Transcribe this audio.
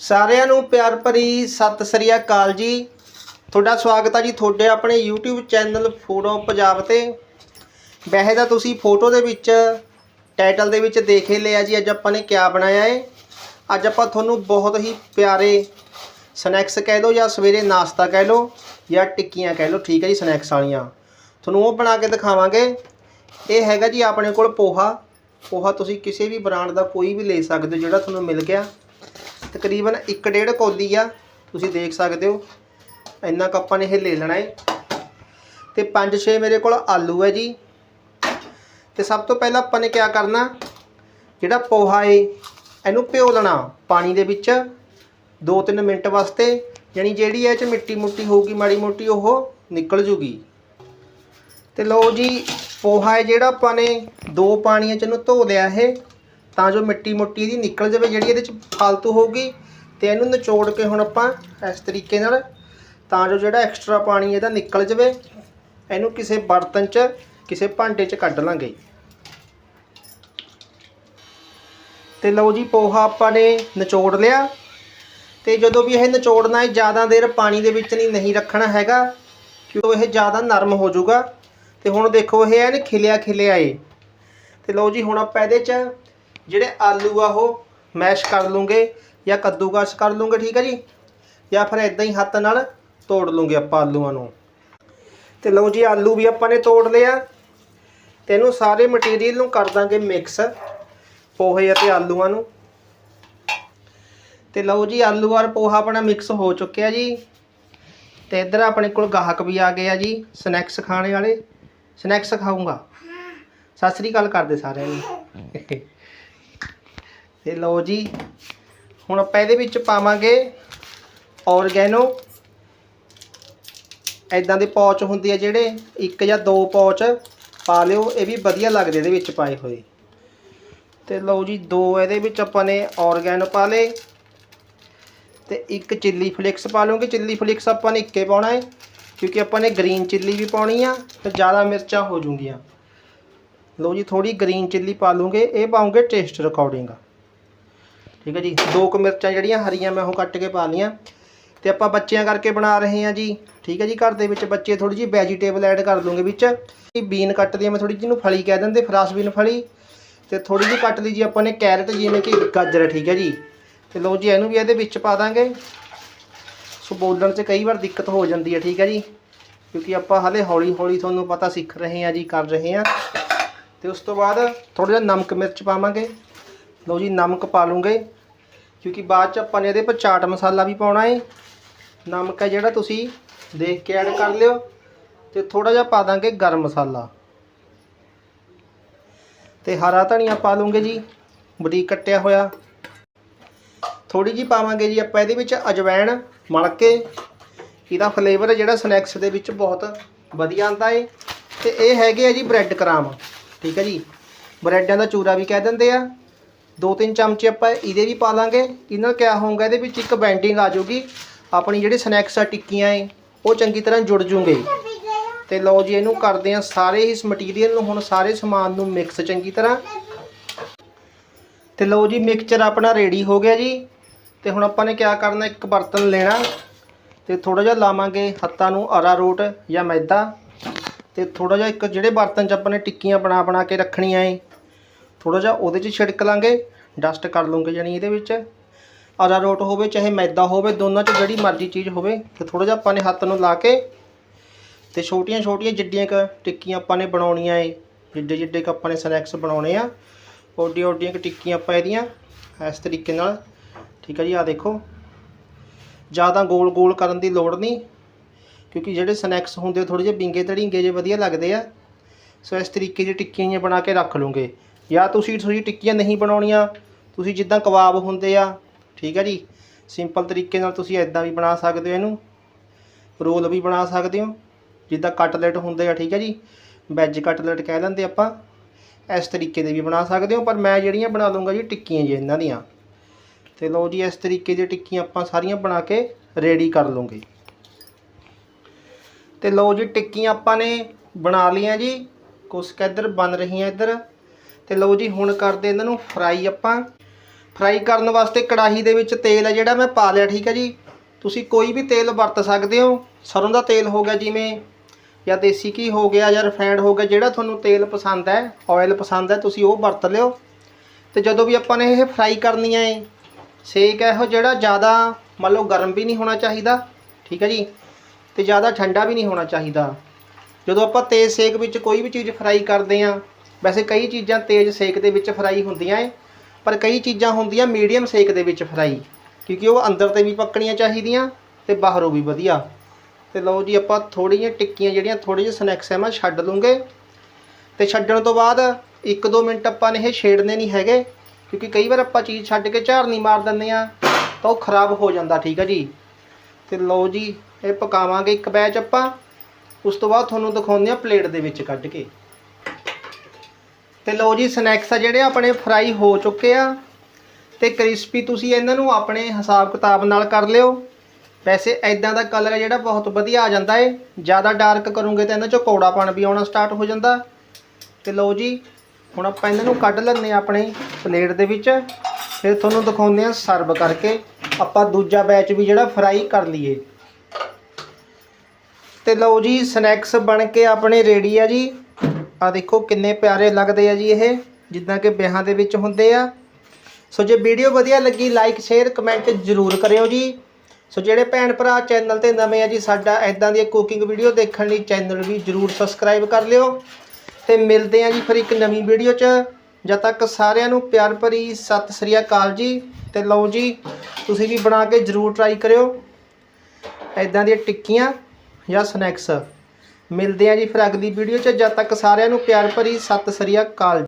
ਸਾਰਿਆਂ ਨੂੰ ਪਿਆਰ ਭਰੀ ਸਤਿ ਸ੍ਰੀ ਅਕਾਲ ਜੀ। ਤੁਹਾਡਾ ਸਵਾਗਤ ਹੈ ਜੀ ਤੁਹਾਡੇ ਆਪਣੇ YouTube ਚੈਨਲ ਫੋਟੋ ਪੰਜਾਬ ਤੇ। ਵੈਸੇ ਤਾਂ ਤੁਸੀਂ ਫੋਟੋ ਦੇ ਵਿੱਚ, ਟਾਈਟਲ ਦੇ ਵਿੱਚ ਦੇਖ ਹੀ ਲਿਆ ਜੀ, ਅੱਜ ਆਪਾਂ ਨੇ ਕਿਆ ਬਣਾਇਆ ਹੈ ਅੱਜ ਆਪਾਂ ਤੁਹਾਨੂੰ ਬਹੁਤ ਹੀ ਪਿਆਰੇ ਸਨੈਕਸ ਕਹਿ ਲਓ ਜਾਂ ਸਵੇਰੇ ਨਾਸ਼ਤਾ ਕਹਿ ਲਓ ਜਾਂ ਟਿੱਕੀਆਂ ਕਹਿ ਲਓ, ਠੀਕ ਹੈ ਜੀ, ਸਨੈਕਸ ਵਾਲੀਆਂ। ਤੁਹਾਨੂੰ ਉਹ ਬਣਾ ਕੇ ਦਿਖਾਵਾਂਗੇ। ਇਹ ਹੈਗਾ ਜੀ ਆਪਣੇ ਕੋਲ ਪੋਹਾ। ਪੋਹਾ ਤੁਸੀਂ ਕਿਸੇ ਵੀ ਬ੍ਰਾਂਡ ਦਾ ਕੋਈ ਵੀ ਲੈ ਸਕਦੇ ਹੋ, ਜਿਹੜਾ ਤੁਹਾਨੂੰ ਮਿਲ ਗਿਆ। ਤਕਰੀਬਨ 1.5 ਕੌਲੀ ਆ, ਤੁਸੀਂ ਦੇਖ ਸਕਦੇ ਹੋ। ਇੰਨਾ ਕੁ ਆਪਾਂ ਨੇ ਇਹ ਲੈ ਲੈਣਾ ਹੈ ਤੇ 5-6 ਮੇਰੇ ਕੋਲ ਆਲੂ ਹੈ ਜੀ। ਤੇ ਸਭ ਤੋਂ ਪਹਿਲਾਂ ਆਪਾਂ ਨੇ ਕੀ ਕਰਨਾ? ਜਿਹੜਾ ਪੋਹਾ ਏ, ਇਹਨੂੰ ਭਿਓ ਲੈਣਾ ਪਾਣੀ ਦੇ ਵਿੱਚ 2-3 ਮਿੰਟ ਵਾਸਤੇ। ਯਾਨੀ ਜਿਹੜੀ ਇਹ ਚ ਮਿੱਟੀ ਮੁੱਟੀ ਹੋਊਗੀ, ਮਾੜੀ ਮੋਟੀ ਉਹ ਨਿਕਲ ਜੂਗੀ। ਤੇ ਲਓ ਜੀ, ਪੋਹਾ ਹੈ ਜਿਹੜਾ ਆਪਾਂ ਨੇ ਦੋ ਪਾਣੀਆਂ ਚ ਇਹਨੂੰ ਧੋ ਲਿਆ ਇਹ। ਤਾਂ ਜੋ ਮਿੱਟੀ ਮੁੱਟੀ ਇਹਦੀ ਨਿਕਲ ਜਾਵੇ, ਜਿਹੜੀ ਇਹਦੇ ਚ ਫालतू ਹੋਊਗੀ, ਤੇ ਇਹਨੂੰ ਨਿਚੋੜ ਕੇ ਹੁਣ ਆਪਾਂ ਇਸ ਤਰੀਕੇ ਨਾਲ ਤਾਂ ਜੋ ਜਿਹੜਾ ਐਕਸਟਰਾ ਪਾਣੀ ਇਹਦਾ ਨਿਕਲ ਜਾਵੇ, ਇਹਨੂੰ ਕਿਸੇ ਬਰਤਨ 'ਚ, ਕਿਸੇ ਭਾਂਡੇ 'ਚ ਕੱਢ ਲਾਂਗੇ। ਤੇ ਲਓ ਜੀ, ਪੋਹਾ ਆਪਾਂ ਨੇ ਨਿਚੋੜ ਲਿਆ। ਤੇ ਜਦੋਂ ਵੀ ਇਹ ਨਿਚੋੜਨਾ ਹੈ, ਜ਼ਿਆਦਾ ਦੇਰ ਪਾਣੀ ਦੇ ਵਿੱਚ ਨਹੀਂ ਨਹੀਂ ਰੱਖਣਾ ਹੈਗਾ ਕਿਉਂ ਇਹ ਜ਼ਿਆਦਾ ਨਰਮ ਹੋ ਜਾਊਗਾ। ਤੇ ਹੁਣ ਦੇਖੋ, ਇਹ ਐਨ ਖਿਲਿਆ ਖਿਲਿਆ ਏ। ਤੇ ਲਓ ਜੀ, ਹੁਣ ਆਪਾਂ ਇਹਦੇ 'ਚ ਜਿਹੜੇ ਆਲੂ ਆ ਉਹ ਮੈਸ਼ ਕਰ ਲੂੰਗੇ ਜਾਂ ਕੱਦੂਕਸ ਕਰ ਲੂੰਗੇ, ਠੀਕ ਹੈ ਜੀ? ਜਾਂ ਫਿਰ ਇਦਾਂ ਹੀ ਹੱਥ ਨਾਲ ਤੋੜ ਲੂੰਗੇ ਆਪਾਂ ਆਲੂਆਂ ਨੂੰ। ਤੇ ਲਓ ਜੀ, ਆਲੂ ਵੀ ਆਪਾਂ ਨੇ ਤੋੜ ਲਿਆ ਤੇ ਇਹਨੂੰ ਸਾਰੇ ਮਟੀਰੀਅਲ ਨੂੰ ਕਰ ਦਾਂਗੇ ਮਿਕਸ, ਪੋਹੇ ਅਤੇ ਆਲੂਆਂ ਨੂੰ। ਤੇ ਲਓ ਜੀ, ਆਲੂ ਔਰ ਪੋਹਾ ਆਪਣਾ ਮਿਕਸ ਹੋ ਚੁੱਕਿਆ ਜੀ। ਤੇ ਇੱਧਰ ਆਪਣੇ ਕੋਲ ਗਾਹਕ ਵੀ ਆ ਗਏ ਆ ਜੀ, ਸਨੈਕਸ ਖਾਣੇ ਵਾਲੇ। ਸਨੈਕਸ ਖਾਊਂਗਾ। ਸਤਿ ਸ੍ਰੀ ਅਕਾਲ ਕਰਦੇ ਸਾਰਿਆਂ ਨੂੰ। ਤੇ ਲਓ ਜੀ, ਹੁਣ ਆਪਾਂ ਇਹਦੇ ਵਿੱਚ ਪਾਵਾਂਗੇ ਔਰਗੈਨੋ। ਐਦਾਂ ਦੇ ਪੌਚ ਹੁੰਦੇ ਆ ਜਿਹੜੇ, ਇੱਕ ਜਾਂ ਦੋ ਪੌਚ ਪਾ ਲਿਓ, ਇਹ ਵੀ ਵਧੀਆ ਲੱਗਦੇ ਇਹਦੇ ਵਿੱਚ ਪਾਏ ਹੋਏ। ਤੇ ਲਓ ਜੀ, ਦੋ ਇਹਦੇ ਵਿੱਚ ਆਪਾਂ ਨੇ ਔਰਗੈਨੋ ਪਾ ਲਏ। ਤੇ ਇੱਕ ਚਿੱਲੀ ਫਲੇਕਸ ਪਾ ਲਵਾਂਗੇ ਚਿੱਲੀ ਫਲੇਕਸ ਆਪਾਂ ਨੇ ਇੱਕੇ ਪਾਉਣਾ ਹੈ, ਕਿਉਂਕਿ ਆਪਾਂ ਨੇ ਗ੍ਰੀਨ ਚਿੱਲੀ ਵੀ ਪਾਉਣੀ ਆ ਤੇ ਜ਼ਿਆਦਾ ਮਿਰਚਾਂ ਹੋ ਜੂਗੀਆਂ। ਲਓ ਜੀ ਥੋੜੀ ਗ੍ਰੀਨ ਚਿੱਲੀ ਪਾ ਲੂੰਗੇ ਇਹ ਪਾਉਂਗੇ ਟੇਸਟ ਅਕੋਰਡਿੰਗ ਠੀਕ ਹੈ ਜੀ? ਦੋ ਕੁ ਮਿਰਚਾਂ ਜਿਹੜੀਆਂ ਹਰੀਆਂ ਮੈਂ ਉਹ ਕੱਟ ਕੇ ਪਾ ਲਈਆਂ। ਤੇ ਆਪਾਂ ਬੱਚਿਆਂ ਕਰਕੇ ਬਣਾ ਰਹੇ ਹਾਂ ਜੀ। ਠੀਕ ਹੈ ਜੀ? ਘਰ ਦੇ ਵਿੱਚ ਬੱਚੇ ਥੋੜੀ ਜਿਹੀ ਵੈਜੀਟੇਬਲ ਐਡ ਕਰ ਲੂੰਗੇ ਵਿੱਚ। ਇਹ ਬੀਨ ਕੱਟਦੇ ਆ, ਮੈਂ ਥੋੜੀ ਜਿਹੀ ਨੂੰ ਫਲੀ ਕਹਿ ਦਿੰਦੇ, ਫਰਾਸ ਬੀਨ ਫਲੀ। ਤੇ ਥੋੜੀ ਜਿਹੀ ਕੱਟ ਲਈ ਜੀ ਆਪਾਂ ਨੇ ਕੈਰਟ ਜਿਵੇਂ ਕਿ ਗਾਜਰ, ਠੀਕ ਹੈ ਜੀ? ਤੇ ਲਓ ਜੀ, ਇਹਨੂੰ ਵੀ ਇਹਦੇ ਵਿੱਚ ਪਾ ਦਾਂਗੇ। ਸੋ ਬੋਲਣ 'ਚ ਕਈ ਵਾਰ ਦਿੱਕਤ ਹੋ ਜਾਂਦੀ ਹੈ, ਠੀਕ ਹੈ ਜੀ? ਕਿਉਂਕਿ ਆਪਾਂ ਹਲੇ ਹੌਲੀ ਹੌਲੀ ਤੁਹਾਨੂੰ ਪਤਾ ਸਿੱਖ ਰਹੇ ਹਾਂ ਜੀ, ਕਰ ਰਹੇ ਹਾਂ। ਤੇ ਉਸ ਤੋਂ ਬਾਅਦ ਥੋੜਾ ਜਿਹਾ ਨਮਕ ਮਿਰਚ ਪਾਵਾਂਗੇ। ਲਓ ਜੀ, ਨਮਕ ਪਾ ਲੂੰਗੇ। ਕਿਉਂਕਿ ਬਾਅਦ ਚ ਆਪਾਂ ਨੇ ਇਹਦੇ ਪਰ ਚਾਟ ਮਸਾਲਾ ਵੀ ਪਾਉਣਾ ਏ। ਨਮਕ ਹੈ ਜਿਹੜਾ ਤੁਸੀਂ ਦੇਖ ਕੇ ਐਡ ਕਰ ਲਿਓ ਤੇ ਥੋੜਾ ਜਿਹਾ ਪਾ ਦਾਂਗੇ ਗਰਮ ਮਸਾਲਾ। ਤੇ ਹਰਾ ਧਨੀਆ ਪਾ ਲੂੰਗੇ ਜੀ, ਬਰੀਕ ਕੱਟਿਆ ਹੋਇਆ। ਥੋੜੀ ਜੀ ਪਾਵਾਂਗੇ ਜੀ ਆਪਾਂ ਇਹਦੇ ਵਿੱਚ ਅਜਵਾਇਣ ਮਲ ਕੇ ਇਹਦਾ ਫਲੇਵਰ ਜਿਹੜਾ ਸਨੈਕਸ ਦੇ ਵਿੱਚ ਬਹੁਤ ਵਧੀਆ ਆਂਦਾ ਏ। ਤੇ ਇਹ ਹੈਗੇ ਆ ਜੀ ਬ੍ਰੈਡ ਕਰਾਮ, ਠੀਕ ਹੈ ਜੀ। ਬ੍ਰੈਡਾਂ ਦਾ ਚੂਰਾ ਵੀ ਕਹਿ ਦਿੰਦੇ ਆ। ਦੋ ਤਿੰਨ ਚਮਚੇ ਆਪਾਂ ਇਹਦੇ ਵੀ ਪਾ ਲਾਂਗੇ। ਇਹਦੇ ਨਾਲ ਕਿਆ ਹੋਊਗਾ, ਇਹਦੇ ਵਿੱਚ ਇੱਕ ਬੈਂਡਿੰਗ ਆ ਜਾਊਗੀ। ਆਪਣੀ ਜਿਹੜੇ ਸਨੈਕਸ ਆ, ਟਿੱਕੀਆਂ ਏ, ਉਹ ਚੰਗੀ ਤਰ੍ਹਾਂ ਜੁੜ ਜੂਗੇ। ਤੇ ਲਓ ਜੀ, ਇਹਨੂੰ ਕਰਦੇ ਆ ਸਾਰੇ ਇਸ ਮਟੀਰੀਅਲ ਨੂੰ ਹੁਣ ਸਾਰੇ ਸਮਾਨ ਨੂੰ ਮਿਕਸ ਚੰਗੀ ਤਰ੍ਹਾਂ। ਤੇ ਲਓ ਜੀ ਮਿਕਸਚਰ ਆਪਣਾ ਰੈਡੀ ਹੋ ਗਿਆ ਜੀ। ਤੇ ਹੁਣ ਆਪਾਂ ਨੇ ਕਿਆ ਕਰਨਾ, ਇੱਕ ਬਰਤਨ ਲੈਣਾ। ਤੇ ਥੋੜਾ ਜਿਹਾ ਲਾਵਾਂਗੇ ਹੱਥਾਂ ਨੂੰ ਅਰਾਰੋਟ ਜਾਂ ਮੈਦਾ। ਤੇ ਥੋੜਾ ਜਿਹਾ ਇੱਕ ਜਿਹੜੇ ਬਰਤਨ 'ਚ ਆਪਾਂ ਨੇ ਟਿੱਕੀਆਂ ਬਣਾ ਬਣਾ ਕੇ ਰੱਖਣੀਆਂ ਏ ਥੋੜਾ ਜਿਹਾ ਉਹਦੇ 'ਚ ਛਿੜਕ ਲਾਂਗੇ ਡਸਟ ਕਰ ਲੂੰਗੇ ਜਾਨੀ ਇਹਦੇ ਵਿੱਚ। ਅਰਾਰੋਟ ਹੋਵੇ, ਚਾਹੇ ਮੈਦਾ ਹੋਵੇ, ਦੋਨਾਂ 'ਚ ਜਿਹੜੀ ਮਰਜ਼ੀ ਚੀਜ਼ ਹੋਵੇ, ਤੇ ਥੋੜਾ ਜਿਹਾ ਆਪਾਂ ਨੇ ਹੱਥ ਨੂੰ ਲਾ ਕੇ ਤੇ ਛੋਟੀਆਂ ਛੋਟੀਆਂ ਜਿੱਡੀਆਂ ਕ ਟਿੱਕੀਆਂ ਆਪਾਂ ਨੇ ਬਣਾਉਣੀਆਂ ਏ, ਜਿੱਡੇ ਜਿੱਡੇ ਕ ਆਪਾਂ ਨੇ ਸਨੈਕਸ ਬਣਾਉਣੇ ਆ, ਓਡੀਆਂ ਓਡੀਆਂ ਕ ਟਿੱਕੀਆਂ ਆਪਾਂ ਇਹਦੀਆਂ, ਇਸ ਤਰੀਕੇ ਨਾਲ। ਠੀਕ ਹੈ ਜੀ ਆ ਦੇਖੋ। ਜ਼ਿਆਦਾ ਗੋਲ ਗੋਲ ਕਰਨ ਦੀ ਲੋੜ ਨਹੀਂ, ਕਿਉਂਕਿ ਜਿਹੜੇ ਸਨੈਕਸ ਹੁੰਦੇ ਥੋੜੇ ਜਿਹੇ ਬਿੰਗੇ ਧੜੀਂਗੇ ਜੇ ਵਧੀਆ ਲੱਗਦੇ ਆ। ਸੋ ਇਸ ਤਰੀਕੇ ਦੀ ਟਿੱਕੀਆਂ ਜਿਹੀਆਂ ਬਣਾ ਕੇ ਰੱਖ ਲੂੰਗੇ। ਜਾਂ ਤੁਸੀਂ ਤੁਸੀਂ ਟਿੱਕੀਆਂ ਨਹੀਂ ਬਣਾਉਣੀਆਂ, ਤੁਸੀਂ ਜਿੱਦਾਂ ਕਬਾਬ ਹੁੰਦੇ ਆ, ਠੀਕ ਹੈ ਜੀ? ਸਿੰਪਲ ਤਰੀਕੇ ਨਾਲ ਤੁਸੀਂ ਐਦਾਂ ਵੀ ਬਣਾ ਸਕਦੇ ਹੋ ਇਹਨੂੰ, ਰੋਲ ਵੀ ਬਣਾ ਸਕਦੇ ਹੋ, ਜਿੱਦਾਂ ਕਟਲੇਟ ਹੁੰਦੇ ਆ, ਠੀਕ ਹੈ ਜੀ? ਵੈਜ ਕਟਲੈਟ ਕਹਿ ਲੈਂਦੇ ਆਪਾਂ, ਇਸ ਤਰੀਕੇ ਦੇ ਵੀ ਬਣਾ ਸਕਦੇ ਹੋ, ਪਰ ਮੈਂ ਜਿਹੜੀਆਂ ਬਣਾ ਲੂੰਗਾ ਜੀ ਟਿੱਕੀਆਂ ਜੀ ਇਹਨਾਂ ਦੀਆਂ। ਤੇ ਲਓ ਜੀ, ਇਸ ਤਰੀਕੇ ਦੀਆਂ ਟਿੱਕੀਆਂ ਆਪਾਂ ਸਾਰੀਆਂ ਬਣਾ ਕੇ ਰੈਡੀ ਕਰ ਲਵਾਂਗੇ ਤੇ ਲਓ ਜੀ, ਟਿੱਕੀਆਂ ਆਪਾਂ ਨੇ ਬਣਾ ਲਈਆਂ ਜੀ, ਕੁਛ ਕੁ ਬਣ ਰਹੀਆਂ ਇੱਧਰ। ਤੇ ਲਓ ਜੀ, ਹੁਣ ਕਰਦੇ ਇਹਨਾਂ ਨੂੰ ਫਰਾਈ ਆਪਾਂ। ਫਰਾਈ ਕਰਨ ਵਾਸਤੇ ਕੜਾਹੀ ਦੇ ਵਿੱਚ ਤੇਲ ਹੈ ਜਿਹੜਾ, ਮੈਂ ਪਾ ਲਿਆ, ਠੀਕ ਹੈ ਜੀ। ਤੁਸੀਂ ਕੋਈ ਵੀ ਤੇਲ ਵਰਤ ਸਕਦੇ ਹੋ। ਸਰੋਂ ਦਾ ਤੇਲ ਹੋ ਗਿਆ ਜਿਵੇਂ, ਜਾਂ ਦੇਸੀ ਘੀ ਹੋ ਗਿਆ, ਜਾਂ ਰਿਫਾਈਨਡ ਹੋ ਗਿਆ, ਜਿਹੜਾ ਤੁਹਾਨੂੰ ਤੇਲ ਪਸੰਦ ਹੈ ਆਇਲ ਪਸੰਦ ਹੈ, ਤੁਸੀਂ ਉਹ ਵਰਤ ਲਿਓ। ਤੇ ਜਦੋਂ ਵੀ ਆਪਾਂ ਨੇ ਇਹ ਫਰਾਈ ਕਰਨੀਆਂ ਏ ਸੇਕ ਇਹੋ ਜਿਹੜਾ, ਜ਼ਿਆਦਾ ਮੰਨ ਲਓ ਗਰਮ ਵੀ ਨਹੀਂ ਹੋਣਾ ਚਾਹੀਦਾ, ਠੀਕ ਹੈ ਜੀ, ਤੇ ਜ਼ਿਆਦਾ ਠੰਡਾ ਵੀ ਨਹੀਂ ਹੋਣਾ ਚਾਹੀਦਾ। ਜਦੋਂ ਆਪਾਂ ਤੇਜ਼ ਸੇਕ ਵਿੱਚ ਕੋਈ ਵੀ ਚੀਜ਼ ਫਰਾਈ ਕਰਦੇ ਆ ਵੈਸੇ ਕਈ ਚੀਜ਼ਾਂ ਤੇਜ਼ ਸੇਕ ਦੇ ਵਿੱਚ ਫਰਾਈ ਹੁੰਦੀਆਂ ਏ, ਪਰ ਕਈ ਚੀਜ਼ਾਂ ਹੁੰਦੀਆਂ ਮੀਡੀਅਮ ਸੇਕ ਦੇ ਵਿੱਚ ਫਰਾਈ, ਕਿਉਂਕਿ ਉਹ ਅੰਦਰ ਤੇ ਵੀ ਪੱਕਣੀਆਂ ਚਾਹੀਦੀਆਂ ਤੇ ਬਾਹਰੋਂ ਵੀ ਵਧੀਆ। ਤੇ ਲਓ ਜੀ ਆਪਾਂ ਥੋੜ੍ਹੀਆਂ ਟਿੱਕੀਆਂ ਜਿਹੜੀਆਂ ਥੋੜੇ ਜਿਹੇ ਸਨੈਕਸ ਹੈ ਮੈਂ ਛੱਡ ਲੂੰਗੇ। ਤੇ ਛੱਡਣ ਤੋਂ ਬਾਅਦ 1-2 ਮਿੰਟ ਆਪਾਂ ਨੇ ਇਹ ਛੇੜਨੇ ਨਹੀਂ ਹੈਗੇ, ਕਿਉਂਕਿ ਕਈ ਵਾਰ ਆਪਾਂ ਚੀਜ਼ ਛੱਡ ਕੇ ਝਾਰਨੀ ਮਾਰ ਦਿੰਦੇ ਆ ਤਾਂ ਉਹ ਖਰਾਬ ਹੋ ਜਾਂਦਾ, ਠੀਕ ਹੈ ਜੀ। ਤੇ ਲਓ ਜੀ, ਇਹ ਪਕਾਵਾਂਗੇ ਇੱਕ ਬੈਚ ਆਪਾਂ, ਉਸ ਤੋਂ ਬਾਅਦ ਤੁਹਾਨੂੰ ਦਿਖਾਉਂਦੇ ਆ ਪਲੇਟ ਦੇ ਵਿੱਚ ਕੱਢ ਕੇ। ਤੇ ਲਓ ਜੀ ਸਨੈਕਸ ਆ ਜਿਹੜੇ ਆਪਣੇ ਫਰਾਈ ਹੋ ਚੁੱਕੇ ਆ ਤੇ ਕ੍ਰਿਸਪੀ ਤੁਸੀਂ ਇਹਨਾਂ ਨੂੰ ਆਪਣੇ ਹਿਸਾਬ ਕਿਤਾਬ ਨਾਲ ਕਰ ਲਿਓ। ਵੈਸੇ ਐਦਾਂ ਦਾ ਕਲਰ ਹੈ ਜਿਹੜਾ ਬਹੁਤ ਵਧੀਆ ਆ ਜਾਂਦਾ ਏ। ਜ਼ਿਆਦਾ ਡਾਰਕ ਕਰੋਗੇ ਤਾਂ ਇਹਨਾਂ ਚੋਂ ਕੌੜਾਪਣ ਵੀ ਆਉਣਾ ਸਟਾਰਟ ਹੋ ਜਾਂਦਾ। ਤੇ ਲਓ ਜੀ, ਹੁਣ ਆਪਾਂ ਇਹਨਾਂ ਨੂੰ ਕੱਢ ਲੈਂਦੇ ਹਾਂ ਆਪਣੇ ਪਲੇਟ ਦੇ ਵਿੱਚ। ਫਿਰ ਤੁਹਾਨੂੰ ਦਿਖਾਉਂਦੇ ਹਾਂ ਸਰਵ ਕਰਕੇ। ਆਪਾਂ ਦੂਜਾ ਬੈਚ ਵੀ ਜਿਹੜਾ ਫਰਾਈ ਕਰ ਲਈਏ। ਤੇ ਲਓ ਜੀ ਸਨੈਕਸ ਬਣ ਕੇ ਆਪਣੇ ਰੈਡੀ ਆ ਜੀ। ਆ ਦੇਖੋ ਕਿੰਨੇ ਪਿਆਰੇ ਲੱਗਦੇ ਆ ਜੀ ਇਹ, ਜਿੱਦਾਂ ਕਿ ਵਿਆਹਾਂ ਦੇ ਵਿੱਚ ਹੁੰਦੇ ਆ। ਸੋ ਜੇ ਵੀਡੀਓ ਵਧੀਆ ਲੱਗੀ ਲਾਈਕ ਸ਼ੇਅਰ ਕਮੈਂਟ ਜ਼ਰੂਰ ਕਰਿਓ ਜੀ। ਸੋ ਜਿਹੜੇ ਭੈਣ ਭਰਾ ਚੈਨਲ ਤੇ ਨਵੇਂ ਆ ਜੀ, ਸਾਡਾ ਐਦਾਂ ਦੀ ਕੁਕਿੰਗ ਵੀਡੀਓ ਦੇਖਣ ਲਈ ਚੈਨਲ ਵੀ ਜ਼ਰੂਰ ਸਬਸਕ੍ਰਾਈਬ ਕਰ ਲਿਓ। ਤੇ ਮਿਲਦੇ ਆ ਜੀ ਫਿਰ ਇੱਕ ਨਵੀਂ ਵੀਡੀਓ 'ਚ। ਜਦ ਤੱਕ ਸਾਰਿਆਂ ਨੂੰ ਪਿਆਰ ਭਰੀ ਸਤਿ ਸ੍ਰੀ ਅਕਾਲ ਜੀ। ਤੇ ਲਓ ਜੀ, ਤੁਸੀਂ ਵੀ ਬਣਾ ਕੇ ਜ਼ਰੂਰ ਟਰਾਈ ਕਰਿਓ। ਐਦਾਂ ਦੀਆਂ ਟਿੱਕੀਆਂ ਜਾਂ ਸਨੈਕਸ ਮਿਲਦੇ ਆ ਜੀ ਫਿਰ ਅਗਲੀ ਵੀਡੀਓ 'ਚ। ਜਦ ਤੱਕ ਸਾਰਿਆਂ ਨੂੰ ਪਿਆਰ ਭਰੀ ਸਤਿ ਸ੍ਰੀ ਅਕਾਲ